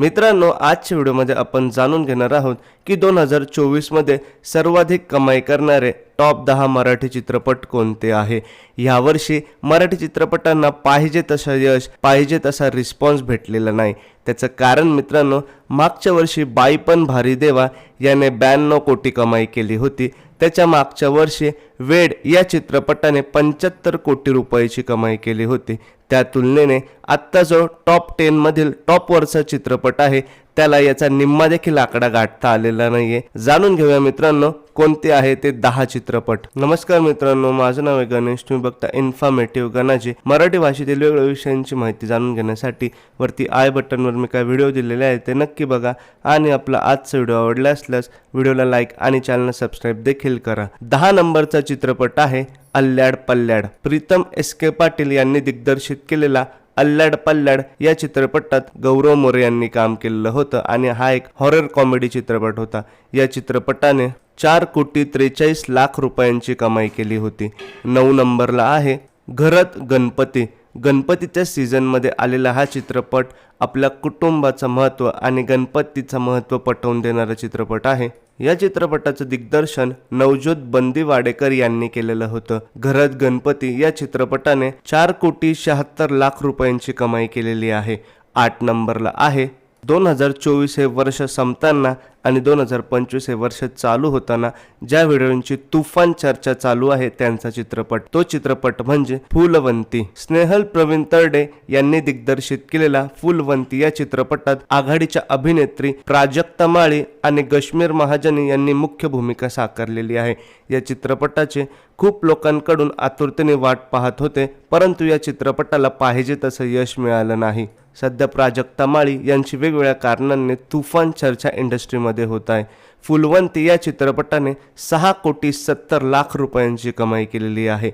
मित्रांनो आजच्या व्हिडिओमध्ये आपण जाणून घेणार आहोत की दोन हजार चोवीसमध्ये सर्वाधिक कमाई करणारे टॉप दहा मराठी चित्रपट कोणते आहे? यावर्षी मराठी चित्रपटांना पाहिजे तसं यश पाहिजे तसा रिस्पॉन्स भेटलेला नाही. त्याचं कारण मित्रांनो मागच्या वर्षी बाई पण भारी देवा याने ब्याण्णव कोटी कमाई केली होती. त्याच्या मागच्या वर्षी वेड या चित्रपटाने पंच्याहत्तर कोटी रुपयाची कमाई केली होती. त्या तुलनेने आत्ता जो टॉप टेनमधील टॉपवरचा चित्रपट आहे त्याला याचा निम्मा देखील आकडा गाठता आलेला नाहीये. जाणून घेऊया मित्रांनो कोणते आहे ते दहा चित्रपट. नमस्कार मित्रांनो माझं नाव आहे गणेश. तुम्ही बघता इन्फॉर्मेटिव्ह गणाजी मराठी भाषेतील वेगवेगळ्या विषयांची माहिती जाणून घेण्यासाठी वरती आय बटनवर मी काय व्हिडिओ दिलेले आहेत ते नक्की बघा. आणि आपला आजचा व्हिडिओ आवडला असल्यास व्हिडिओला लाईक आणि चॅनलला सबस्क्राईब देखील करा. दहा नंबरचा चित्रपट आहे अल्ल्याड पल्ल्याड. प्रीतम एस के पाटील यांनी दिग्दर्शित केलेला अल्ल्याड पल्ल्याड या चित्रपटात गौरव मोरे यांनी काम केलेलं होतं आणि हा एक हॉरर कॉमेडी चित्रपट होता. या चित्रपटाने चार कोटी त्रेचाळीस लाख रुपयांची कमाई केली होती. नऊ नंबरला आहे घरात गणपती. गणपतीच्या सीझनमध्ये आलेला हा चित्रपट आपल्या कुटुंबाचं महत्त्व आणि गणपतीचं महत्त्व पटवून देणारा चित्रपट आहे. या चित्रपटाचं दिग्दर्शन नवज्योत बंदीवाडेकर यांनी केलेलं होतं. घरत गणपती या चित्रपटाने चार कोटी शहात्तर लाख रुपयांची कमाई केलेली आहे. आठ नंबरला आहे दोन हजार चोवीस हे वर्ष संपताना आणि दोन हजार पंचवीस हे वर्ष चालू होताना ज्या व्हिडिओंची तुफान चर्चा चालू आहे त्यांचा चित्रपट. तो चित्रपट म्हणजे फुलवंती. स्नेहल प्रवीण तरडे यांनी दिग्दर्शित केलेला फुलवंती या चित्रपटात आघाडीच्या अभिनेत्री प्राजक्ता माळी आणि गश्मीर महाजनी यांनी मुख्य भूमिका साकारलेली आहे. या चित्रपटाचे खूप लोकांकडून आतुरतेने वाट पाहत होते परंतु या चित्रपटाला पाहिजे तसं यश मिळालं नाही. सध्या प्राजक्ता माळी यांची वेगवेगळ्या कारणांनी तुफान चर्चा इंडस्ट्रीमध्ये होत आहे. फुलवंती या चित्रपटाने सहा कोटी सत्तर लाख रुपयांची कमाई केलेली आहे.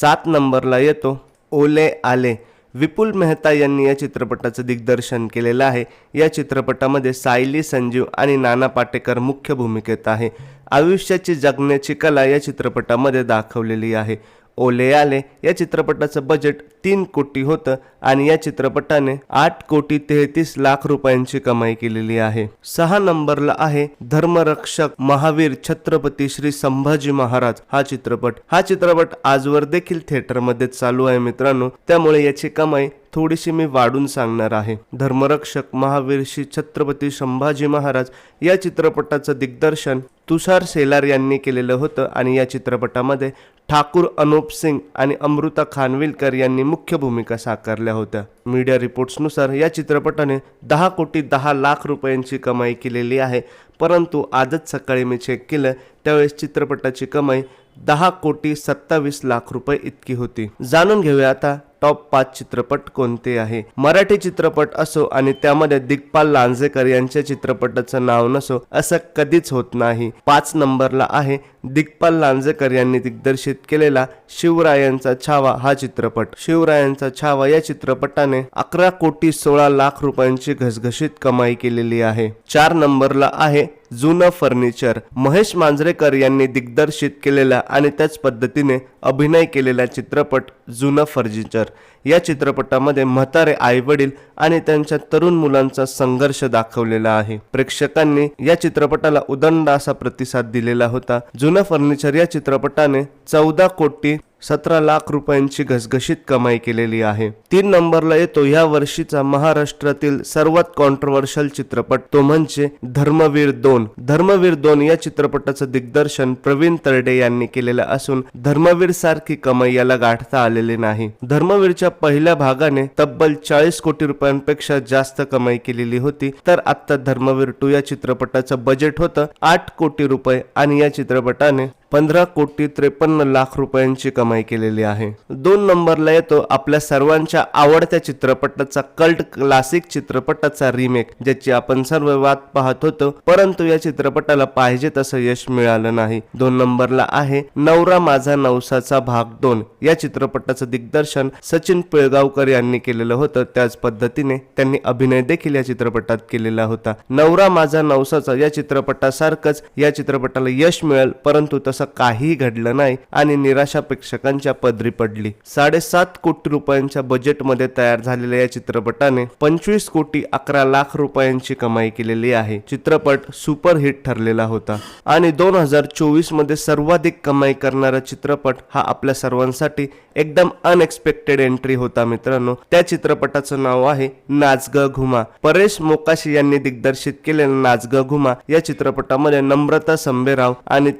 सात नंबरला येतो ओले आले. विपुल मेहता यांनी या चित्रपटाचं दिग्दर्शन केलेलं आहे. या चित्रपटामध्ये सायली संजीव आणि नाना पाटेकर मुख्य भूमिकेत आहे. आयुष्याची जगण्याची कला या चित्रपटामध्ये दाखवलेली आहे. ओले आले. या चित्रपटाचं बजेट तीन कोटी होतं आणि या चित्रपटाने आठ कोटी तेहतीस लाख रुपयांची कमाई केलेली आहे. सहा नंबरला आहे धर्मरक्षक महावीर छत्रपती श्री संभाजी महाराज हा चित्रपट. हा चित्रपट आजवर देखील थिएटरमध्ये चालू आहे मित्रांनो. त्यामुळे याची कमाई थोडीशी मी वाढून सांगणार आहे. धर्मरक्षक महावीर श्री छत्रपती संभाजी महाराज या चित्रपटाचं दिग्दर्शन तुषार सेलार यांनी केलेलं होतं आणि या चित्रपटामध्ये ठाकूर अनुप सिंग आणि अमृता खानविलकर यांनी मुख्य भूमिका साकारल्या होत्या. मीडिया रिपोर्ट्सनुसार या चित्रपटाने दहा कोटी दहा लाख रुपयांची कमाई केलेली आहे. परंतु आजच सकाळी मी चेक केलं त्यावेळेस चित्रपटाची कमाई दहा कोटी सत्तावीस लाख रुपये इतकी होती. जाणून घेऊया आता टॉप पाच चित्रपट कोणते आहे? मराठी चित्रपट असो आणि त्यामध्ये दिग्पाल लांजेकर यांच्या चित्रपटाचं नाव नसो असं कधीच होत नाही. पाच नंबरला आहे दिग्पाल लांजेकर यांनी दिग्दर्शित केलेला शिवरायांचा छावा हा चित्रपट. शिवरायांचा छावा या चित्रपटाने अकरा कोटी सोळा लाख रुपयांची घसघशीत कमाई केलेली आहे. चार नंबरला आहे जुनं फर्निचर. महेश मांजरेकर यांनी दिग्दर्शित केलेला आणि त्याच पद्धतीने अभिनय केलेला चित्रपट जुनं फर्निचर. या चित्रपटामध्ये म्हातारे आईवडील आणि त्यांच्या तरुण मुलांचा संघर्ष दाखवलेला आहे. प्रेक्षकांनी या चित्रपटाला उदंड असा प्रतिसाद दिलेला होता. जुनं फर्निचर या चित्रपटाने चौदा कोटी सतरा लाख रुपयांची घसघशीत कमाई केलेली आहे. तीन नंबरला येतो या वर्षीचा महाराष्ट्रातील सर्वात कॉन्ट्रोवर्शियल चित्रपट तो म्हणजे धर्मवीर दोन. धर्मवीर दोन या चित्रपटाचं दिग्दर्शन प्रवीण तरडे यांनी केलेलं असून धर्मवीर सारखी कमाई याला गाठता आलेली नाही. धर्मवीरच्या पहिल्या भागाने तब्बल चाळीस कोटी रुपयांपेक्षा जास्त कमाई केलेली होती. तर आता धर्मवीर टू या चित्रपटाचं बजेट होतं आठ कोटी रुपये आणि या चित्रपटाने पंधरा कोटी त्रेपन्न लाख रुपयांची कमाई केलेली आहे. दोन नंबरला येतो आपल्या सर्वांच्या आवडत्या चित्रपटाचा कल्ट क्लासिक चित्रपटाचा रिमेक ज्याची आपण सर्व वाद पाहत होतो परंतु या चित्रपटाला पाहिजे तसं यश मिळालं नाही. दोन नंबरला आहे नवरा माझा नवसाचा भाग दोन. या चित्रपटाचं दिग्दर्शन सचिन पिळगावकर यांनी केलेलं होतं. त्याच पद्धतीने त्यांनी अभिनय देखील या चित्रपटात केलेला होता. नवरा माझा नवसाचा या चित्रपटासारखंच या चित्रपटाला यश मिळेल परंतु तसं असं काही घडलं नाही आणि निराशा प्रेक्षकांच्या पदरी पडली. साडेसात कोटी रुपयांच्या बजेटमध्ये तयार झालेल्या या चित्रपटाने पंचवीस कोटी अकरा लाख रुपयांची कमाई केलेली आहे. चित्रपट सुपरहिट ठरलेला होता. आणि दोन हजार चोवीसमध्ये सर्वाधिक कमाई करणारा चित्रपट हा आपल्या सर्वांसाठी एकदम अनएक्सपेक्टेड एंट्री होता मित्रांनो. त्या चित्रपटाचं नाव आहे नाचग घुमा. परेश मोकाशी यांनी दिग्दर्शित केलेल्या नाचग घुमा या चित्रपटामध्ये नम्रता संभेराव आणि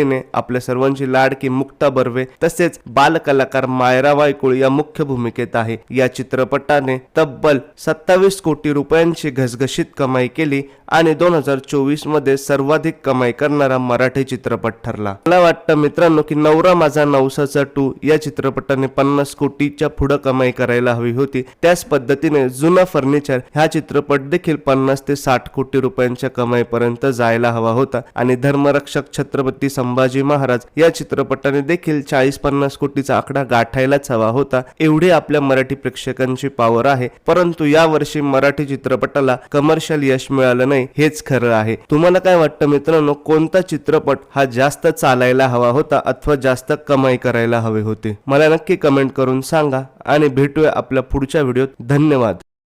त्याचबरोबरीने आपल्या सर्वांची लाडकी मुक्ता बर्वे तसेच बालकलाकार मायरा वायकुळ या मुख्य भूमिकेत आहे. या चित्रपटाने तब्बल सत्तावीस कोटी रुपयांची घसघशीत कमाई केली आणि दोन हजार चोवीसमध्ये सर्वाधिक कमाई करणारा मराठी चित्रपट ठरला. मला वाटतं मित्रांनो की नवरा माझा नवसाचा टू या चित्रपटाने पन्नास कोटीच्या पुढे कमाई करायला हवी होती. त्याच पद्धतीने जुना फर्निचर हा चित्रपट देखील पन्नास ते साठ कोटी रुपयांच्या कमाईपर्यंत जायला हवा होता आणि धर्मरक्षक छत्रपती सम संभाजी महाराज या चित्रपटाने देखील चाळीस पन्नास कोटीचा आकडा गाठायलाच हवा होता. एवढी आपल्या मराठी प्रेक्षकांची पावर आहे. परंतु या वर्षी मराठी चित्रपटाला कमर्शियल यश मिळालं नाही हेच खरं आहे. तुम्हाला काय वाटतं मित्रांनो कोणता चित्रपट हा जास्त चालायला हवा होता अथवा जास्त कमाई करायला हवे होते? मला नक्की कमेंट करून सांगा आणि भेटूया आपल्या पुढच्या व्हिडिओत धन्यवाद.